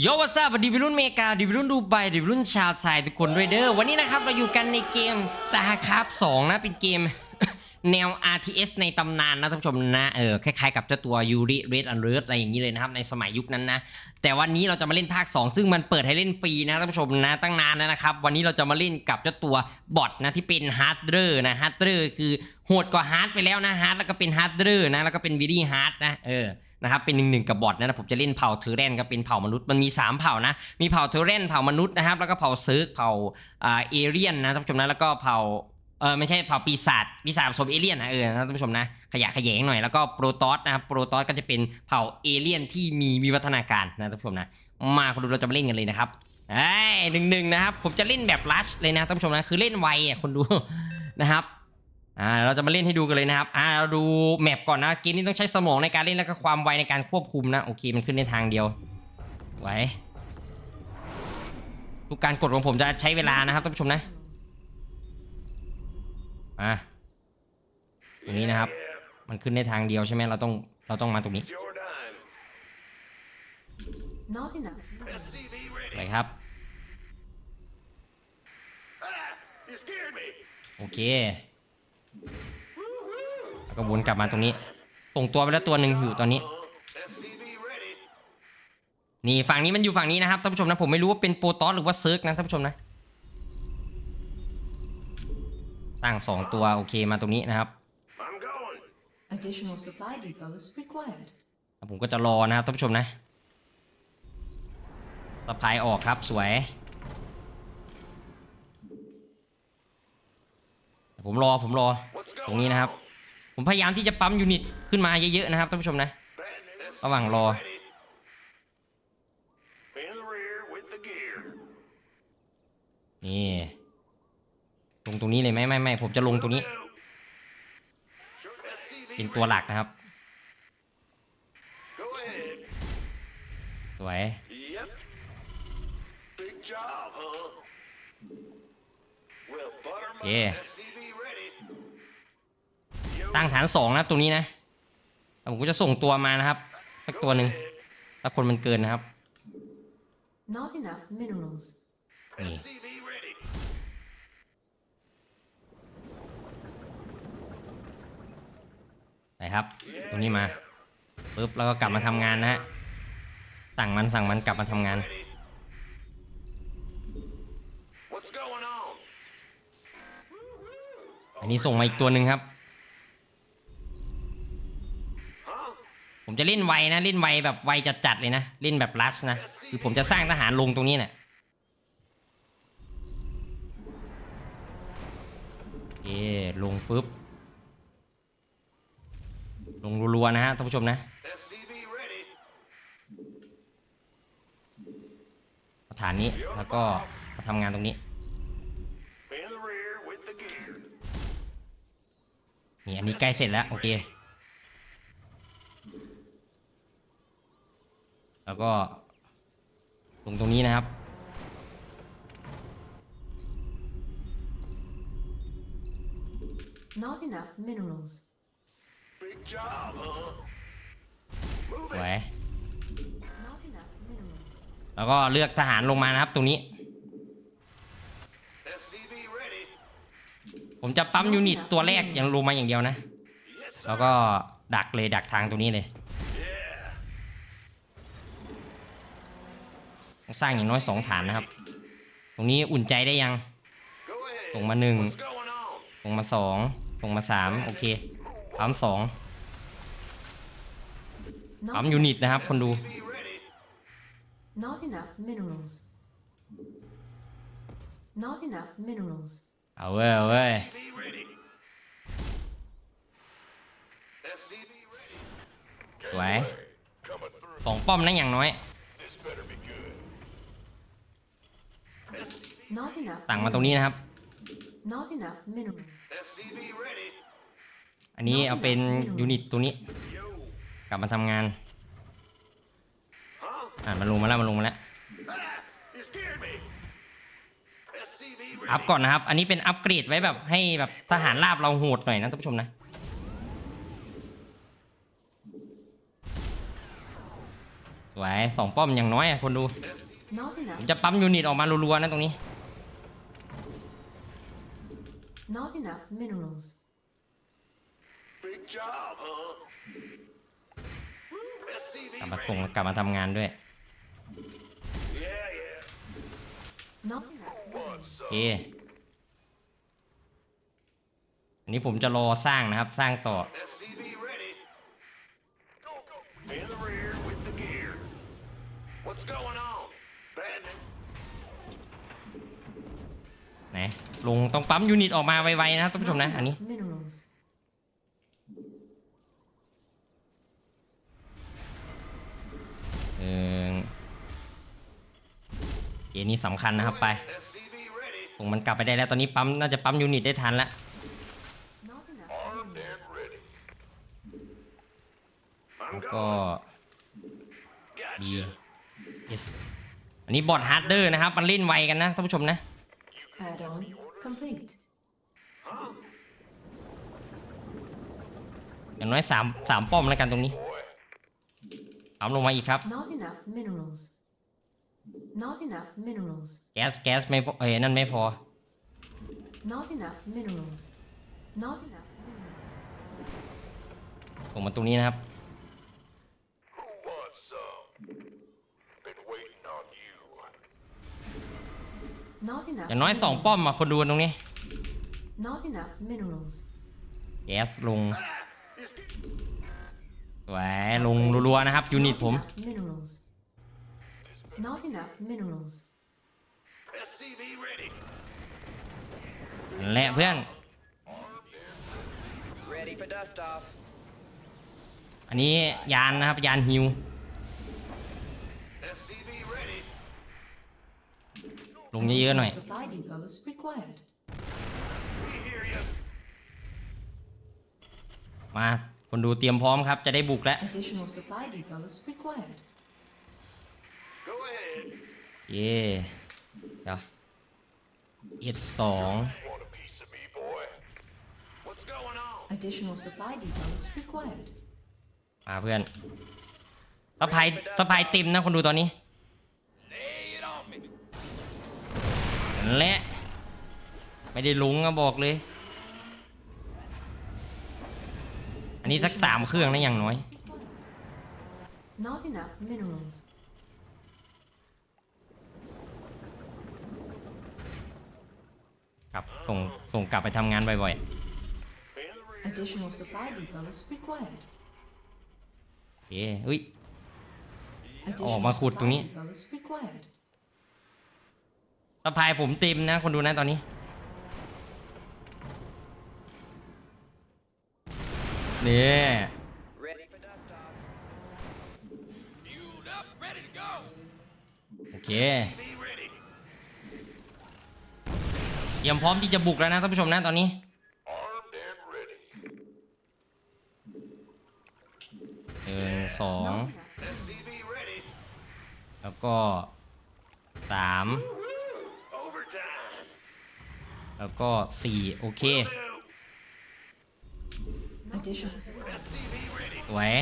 โยวัสดีวิรุ่นเมกาดิวิรุ่นดูไบดิวิรุ่นชาวไทยทุกคนด้วยเด้อวันนี้นะครับเราอยู่กันในเกม StarCraft 2 นะ เป็นเกมแนว RTS ในตำนานนะท่านผู้ชมนะเออคล้ายๆกับเจ้าตัวยูริเรดอันเริร์อะไรอย่างนี้เลยนะครับในสมัยยุคนั้นนะ แต่วันนี้เราจะมาเล่นภาค 2 ซึ่งมันเปิดให้เล่นฟรีนะท่านผู้ชมนะตั้งนานแล้วนะครับ วันนี้เราจะมาเล่นกับเจ้าตัวบอทนะที่เป็นฮาร์ดเดอร์นะฮาร์ดเดอร์คือโหดกว่าฮาร์ดไปแล้วนะฮาร์ดแล้วก็เป็นฮาร์ดเดอร์นะแล้วก็เป็นวิดีฮาร์ดนะเออ นะครับเป็นหนึ่งหนึ่งกับบอทนะผมจะเล่นเผ่าเทอร์เรนกับเป็นเผ่ามนุษย์มันมี 3 เผ่านะมีเผ่าเทอร์เรนเผ่ามนุษย์นะครับแล้วก็เผ่าเซิร์กเผ่าเอเรียนนะท่านผู้ชมนะแล้วก็เผ่าเออไม่ใช่เผ่าปีศาจปีศาจผสมเอเลี่ยนนะเออนะท่านผู้ชมนะขยะขยงหน่อยแล้วก็โปรตอสนะครับโปรตอสก็จะเป็นเผ่าเอเลี่ยนที่มีวิวัฒนาการนะท่านผู้ชมนะมาคนดูเราจะมาเล่นกันเลยนะครับเอ้หนึ่งหนึ่งนะครับผมจะเล่นแบบลัชเลยนะท่านผู้ชมนะคือเล่นไวอะคนดูนะครับ อ่าเราจะมาเล่นให้ดูกันเลยนะครับอ่าเราดูแมปก่อนนะเกมนี้ต้องใช้สมองในการเล่นแล้วก็ความไวในการควบคุมนะโอเคมันขึ้นในทางเดียวไว้ทุกการกดของผมจะใช้เวลานะครับท่านผู้ชมนะอ่าตรงนี้นะครับ มันขึ้นในทางเดียวใช่ไหมเราต้องเราต้องมาตรงนี้ It's your dime. Not enough. SCV ready. ไปครับ Ah, you scared me. โอเค แล้วก็วนกลับมาตรงนี้ ส่งตัวไปแล้วตัวหนึ่งอยู่ตอนนี้ Uh, SCV ready. นี่ฝั่งนี้มันอยู่ฝั่งนี้นะครับท่านผู้ชมนะผมไม่รู้ว่าเป็นโปรตอสหรือว่าเซิร์กนะท่านผู้ชมนะตั้งสองตัวโอเคมาตรงนี้นะครับ I'm going. Additional supply depots required. แล้วผมก็จะรอนะครับท่านผู้ชมนะสะพายออกครับสวย ผมรอผมรอตรงนี้นะครับ ผมพยายามที่จะปั๊มยูนิตขึ้นมาเยอะๆนะครับท่านผู้ชมนะ ระหว่างรอ นี่ลงตรงนี้เลยไหมไม่ไม่ผมจะลงตรงนี้ เป็นตัวหลักนะครับ สวย Yep. Big job, huh? Well, Buttermilk Yeah. SCV ready. ตั้งฐานสองนะครับตรงนี้นะแล้วผมก็จะส่งตัวมานะครับสักตัวหนึ่งถ้าคนมันเกินนะครับ Not enough minerals. นี่ SCV ready. ไปครับ ตรงนี้มาปุ๊บแล้วก็กลับมาทำงานนะฮะสั่งมันสั่งมันกลับมาทำงาน Ready. What's going on? อันนี้ส่งมาอีกตัวหนึ่งครับ ผมจะเล่นไวนะเล่นไวแบบไวจัดๆเลยนะเล่นแบบลัชนะคือผมจะสร้างทหารลงตรงนี้เนี่ยเอลงปุ๊บลงรัวๆนะฮะท่านผู้ชมนะ SCV ready. ฐานนี้แล้วก็มาทำงานตรงนี้นี่อันนี้ใกล้เสร็จแล้วโอเค แล้วก็ลงตรงนี้นะครับ Not enough minerals. Big job, huh? Move สวย it. Not enough minerals. แล้วก็เลือกทหารลงมานะครับ ตรงนี้ SCV ready. ผมจะปั๊มยูนิตตัวแรกอย่างลงมาอย่างเดียวนะ Yes, sir. แล้วก็ดักเลยดักทางตรงนี้เลย ต้องสร้างอย่างน้อยสองฐานนะครับ ตรงนี้อุ่นใจได้ยัง Go ahead. ส่งมาหนึ่ง What's going on? ส่งมาสองส่งมาสามโอเคปั๊มสอง Not, ปั๊มยูนิตนะครับ คนดู SCV ready. not enough minerals. Not enough minerals. เอาเว้ยเอาเว้ย SCV ready. SCV ready. สวย Coming through. สองป้อมนะอย่างน้อย Not enough. สั่งมาตรงนี้นะครับ minerals. Not enough minerals. SCV ready. อันนี้เอาเป็นยูนิตตัวนี้ Yo. กลับมาทำงาน Huh? อ่ามันลงมาแล้วมันลงมาแล้ว Ah, you scared me. SCV ready. อัพก่อนนะครับ อันนี้เป็นอัปเกรดไว้แบบให้แบบทหารราบเราโหดหน่อยนะท่านผู้ชมนะสไว้สองป้อมอย่างน้อยอะคนดู Not ผม enough. จะปั๊มยูนิตออกมารัวๆนะตรงนี้ Not enough minerals. Big job, huh? SCV กลับมาส่ง ready. กลับมาทำงานด้วย Yeah, yeah. Not enough minerals. โอเค อันนี้ผมจะรอสร้างนะครับ สร้างต่อ SCV ready. Go, go. In the rear with the gear. What's going on? ไหนลงต้องปั๊มยูนิตออกมาไวๆนะครับท่านผู้ชม Not นะอันนี้ enough minerals. เออเกมนี้สำคัญนะครับไป SCV ready. ผมมันกลับไปได้แล้วตอนนี้ปั๊มน่าจะปั๊มยูนิตได้ทันแล้ว Not enough Armed minerals. and ready. แล้ว I'm ก็ going. ดี Gotcha. yes อันนี้บอทฮาร์ดเดอร์นะครับ มันเล่นไวกันนะท่านผู้ชมนะ Add-on complete. อย่างน้อยสามสามป้อมแล้วกันตรงนี้สามลงมาอีกครับ Not enough minerals. Not enough minerals. แก๊สแก๊สไม่พอเอ้ยนั่นไม่พอ Not enough minerals. Not enough minerals. ส่งมาตรงนี้นะครับ Not enough. อย่างน้อยสองป้อมอะคนดูตรงนี้ Not enough minerals. แก๊สลงแหวลงรัวๆนะครับยูนิต Not ผม enough minerals. Not enough minerals. SCV ready. และเพื่อน Ready for dust off. อันนี้ยานนะครับยานฮิว ลงเยอะๆหน่อย Supply depots required. We hear you. มา คนดูเตรียมพร้อมครับ จะได้บุกแล้ว Additional supply depots required. Go ahead. เย่เดี๋ยวเอ็ดสอง Want a piece of me, boy? What's going on? Additional supply depots required. มาเพื่อนสะพายสะพายเต็มนะคนดูตอนนี้ แหละ ไม่ได้ลงอะบอกเลย อันนี้สักสามเครื่องนะอย่างน้อย Not enough minerals. ครับส่งส่งกลับไปทำงานบ่อย In the rear. Additional supply depots required. ๆโอเคอุ้ย Additional mà khụt tụi supply ní. depots required. สะพายผมเต็มนะ คนดูนะตอนนี้ นี่ โอเค เตรียมพร้อมที่จะบุกแล้วนะท่านผู้ชมนะตอนนี้ หนึ่งสอง แล้วก็สาม แล้วก็สี่โอเค Do. Additional, SCV ready. สวย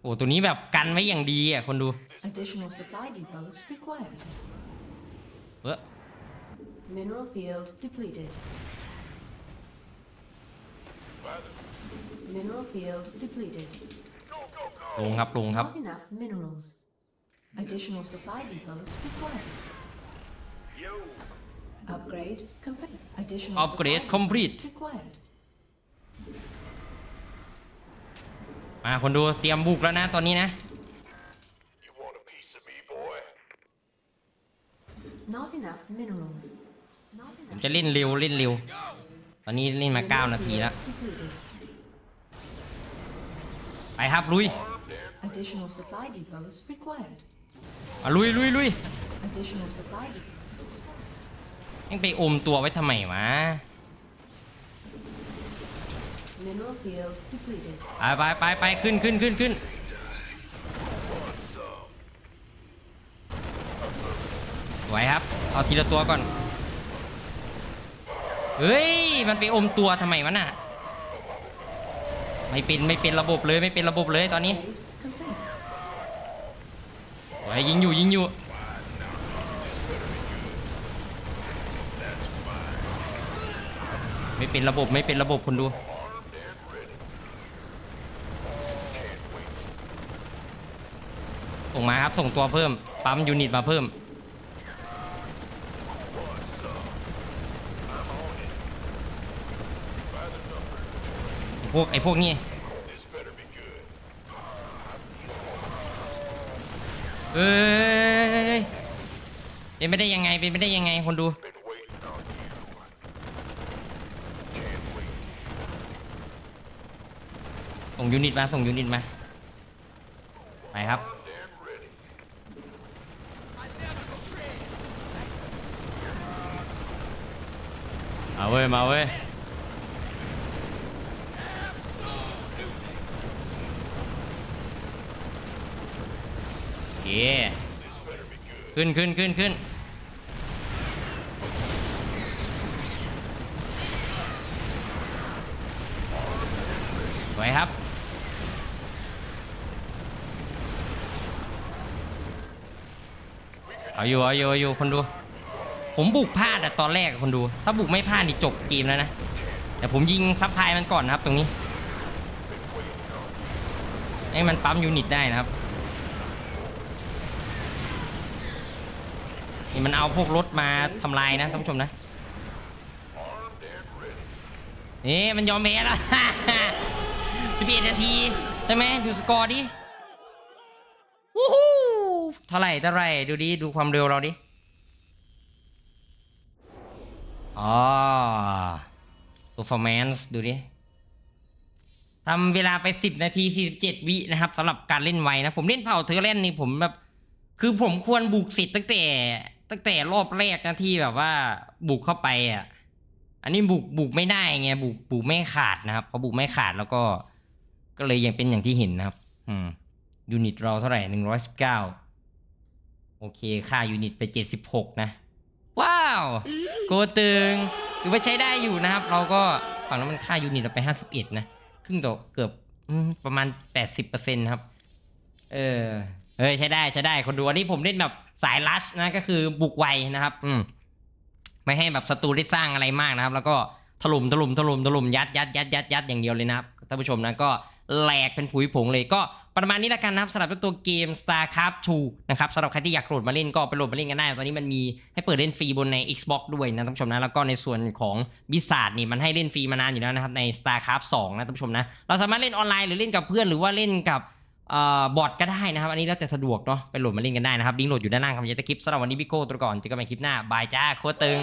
โอ้ตัวนี้แบบกันไว้อย่างดีอะ คนดู additional supply depots required. เอ้อ Mineral field depleted. Mineral field depleted. Go, go, go. ลงครับลงครับ Not enough minerals. Additional supply depots required. Yo. Upgrade complete. Additional Upgrade supply complete. depots required. มาคนดูเตรียมบุกแล้วนะตอนนี้นะ You want a piece of me, boy? Not enough minerals. Not ผม enough. จะเล่นเร็วเล่นเร็ว ตอนนี้เล่นมา Mineral 9นาที field แล้ว Depleted. ไปครับลุย Additional supply depots required. มาลุยลุยลุย Additional supply depots. ยังไปอมตัวไว้ทำไมวะ Mineral field depleted. ไปไปไปไปขึ้นขึ้นขึ้นขึ้นสวยครับ เอาทีละตัวก่อน เฮ้ย มันไปอมตัวทำไมวะน่ะ ไม่เป็นไม่เป็นระบบเลยไม่เป็นระบบเลยตอนนี้ Upgrade complete. ไปยิงอยู่ยิงอยู่ ไม่เป็นระบบไม่เป็นระบบคนดู ส่งมาครับส่งตัวเพิ่ม ปั๊มยูนิตมาเพิ่ม พวกไอ้พวกนี้เอ้ยเป็นไม่ได้ยังไงเป็นไม่ได้ยังไงคนดู ส่งยูนิตมา ส่งยูนิตมา ไปครับ มาเว้ย มาเว้ยโอเคขึ้นขึ้นขึ้นขึ้นสวยครับ เอาอยู่เอาอยู่เอาอยู่คนดู ผมบุกพลาดอะตอนแรกอะคนดู ถ้าบุกไม่พลาดนี่จบเกมแล้วนะแต่ผมยิงซับพายมันก่อนนะครับตรงนี้ให้มันปั๊มยูนิตได้นะครับนี่มันเอาพวกรถมาทำลายนะท่านผู้ชมนะนี่มันยอมแพ้แล้วสิบเอ็ดนาที ใช่ไหมดูสกอร์ดิ ท่าไหร่เท่าไหร่ดูดิดูความเร็วเราดิอ๋อ performance ดูดิทำเวลาไป 10 นาที 47 วินะครับสำหรับการเล่นไวนะ ผมเล่นเผ่าเธอเล่นนี่ผมแบบ คือผมควรบุกสิทธิ์ตั้งแต่ ตั้งแต่รอบแรกนะที่แบบว่าบุกเข้าไปอะ อันนี้บุกบุกไม่ได้ไงบุกบุกไม่ขาดนะครับพอบุกไม่ขาดแล้วก็ ก็เลยยังเป็นอย่างที่เห็นนะครับ อืมยูนิตเราเท่าไหร่ก้า โอเค ค่ายูนิตไปเจ็ดสิบหกนะ ว้าว โกตึงถือว่าใช้ได้อยู่นะครับ เราก็ฝั่งนั้นมันค่ายูนิตเราไปห้าสิบเอ็ดนะ ครึ่งตัวเกือบประมาณแปดสิบเปอร์เซ็นต์ครับ เออเฮ้ยใช้ได้ใช้ได้คนดูอันนี้ผมเล่นแบบสายลัชนะก็คือบุกไวนะครับ อืมไม่ให้แบบศัตรูได้สร้างอะไรมากนะครับ แล้วก็ถล่มถล่มถล่มถล่มยัดยัดยัดยัดยัดอย่างเดียวเลยนะครับท่านผู้ชมนะก็ แหลกเป็นผุยผงเลยก็ประมาณนี้ละกันนะครับสำหรับตัวเกม StarCraft 2 นะครับสำหรับใครที่อยากโหลดมาเล่นก็ไปโหลดมาเล่นกันได้ ตอนนี้มันมีให้เปิดเล่นฟรีบนใน Xbox ด้วยนะท่านผู้ชมนะ แล้วก็ในส่วนของบิสาดนี่มันให้เล่นฟรีมานานอยู่แล้วนะครับใน StarCraft 2 นะท่านผู้ชมนะ เราสามารถเล่นออนไลน์หรือเล่นกับเพื่อนหรือว่าเล่นกับออบอทก็ได้นะครับ อันนี้แล้วแต่สะดวกเนาะไปโหลดมาเล่นกันได้นะครับลิงก์โหลดอยู่ด้านล่างคำยันตะคลิปสำหรับวันนี้พี่โก้ตัวก่อนเจอกันใหม่คลิปหน้าบายจ้าโคตรตึง